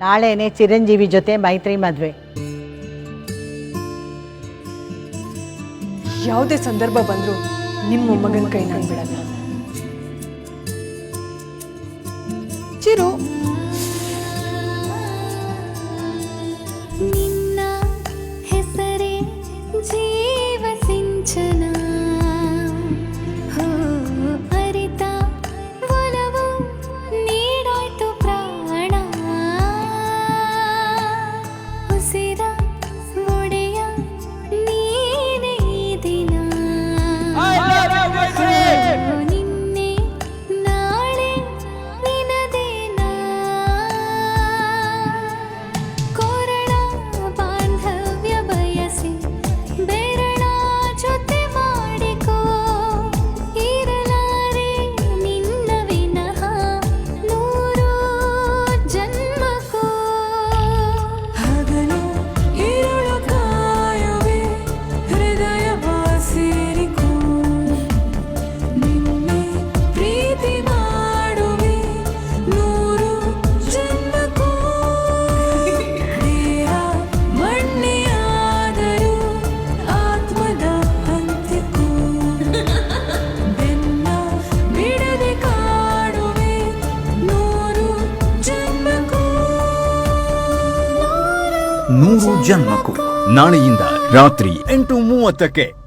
ನಾಳೆನೇ ಚಿರಂಜೀವಿ ಜೊತೆ ಮೈತ್ರಿ ಮದುವೆ. ಯಾವುದೇ ಸಂದರ್ಭ ಬಂದರೂ ನಿಮ್ಮ ಮಗನ ಕೈ ನಾನು ಬಿಡಲ್ಲ. ಚಿರು ನೂರು ಜನ್ಮಕ್ಕೂ. ನಾಳೆಯಿಂದ ರಾತ್ರಿ ಎಂಟು ಮೂವತ್ತಕ್ಕೆ.